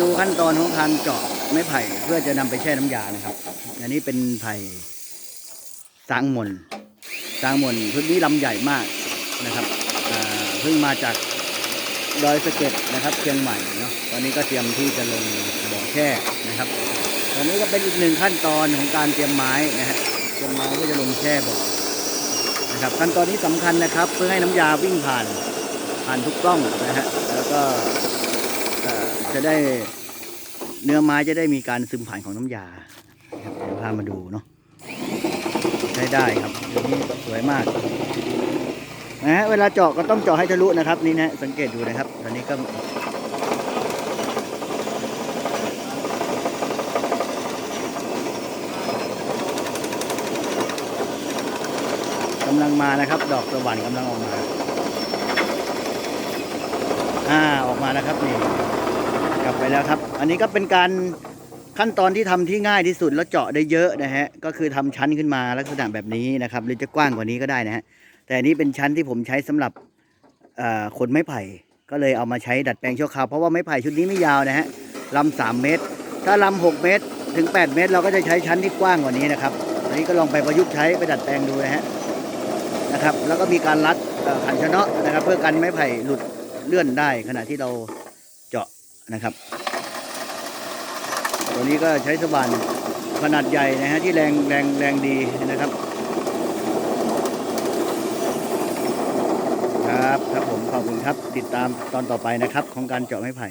ดูขั้นตอนของการเจาะไม้ไผ่เพื่อจะนำไปแช่น้ำยานะครับ อันนี้เป็นไผ่สางมนสางมนพื้นนี้ลำใหญ่มากนะครับเพิ่งมาจากดอยสะเก็ดนะครับเชียงใหม่เนาะตอนนี้ก็เตรียมที่จะลงบ่อแช่นะครับ ตอนนี้ก็เป็นอีกหนึ่งขั้นตอนของการเตรียมไม้นะฮะเตรียมไม้ก็จะลงแช่บ่อนะครับขั้นตอนนี้สำคัญนะครับ เพื่อให้น้ำยาวิ่งผ่านผ่านทุกกล้องนะฮะแล้วก็ จะได้เนื้อไม้จะได้มีการซึมผ่านของน้ำยาครับเดี๋ยวพามาดูเนาะใช้ได้ครับตัวนี้สวยมากนะฮะเวลาเจาะก็ต้องเจาะให้ทะลุนะครับ นี่นะสังเกตดูนะครับ ตอนนี้ก็กำลังมานะครับ ดอกสวรรค์กำลังออกมา อ่า ออกมาแล้วครับนี่ับไปแล้วครับ อันนี้ก็เป็นการขั้นตอนที่ทำที่ง่ายที่สุดแล้วเจาะได้เยอะนะฮะ ก็คือทำชั้นขึ้นมาลักษณะแบบนี้นะครับ หรือจะกว้างกว่านี้ก็ได้นะฮะ แต่อันนี้เป็นชั้นที่ผมใช้สำหรับขนไม้ไผ่ ก็เลยเอามาใช้ดัดแปลงชั่วคราวเพราะว่าไม้ไผ่ชุดนี้ไม่ยาวนะฮะลำสามเมตร ถ้าลำหกเมตรถึง 8 เมตร เราก็จะใช้ชั้นที่กว้างกว่านี้นะครับ อันนี้ก็ลองไปประยุกต์ใช้ไปดัดแปลงดูนะฮะ นะครับ แล้วก็มีการรัดขันชนะนะครับ เพื่อกันไม้ไผ่หลุดเลื่อนได้ขณะที่เรา นะครับ ตัวนี้ก็ใช้สว่านขนาดใหญ่นะฮะที่แรงแรงแรงดีนะครับครับครับผมขอบคุณครับติดตามตอนต่อไปนะครับ ของการเจาะไม้ไผ่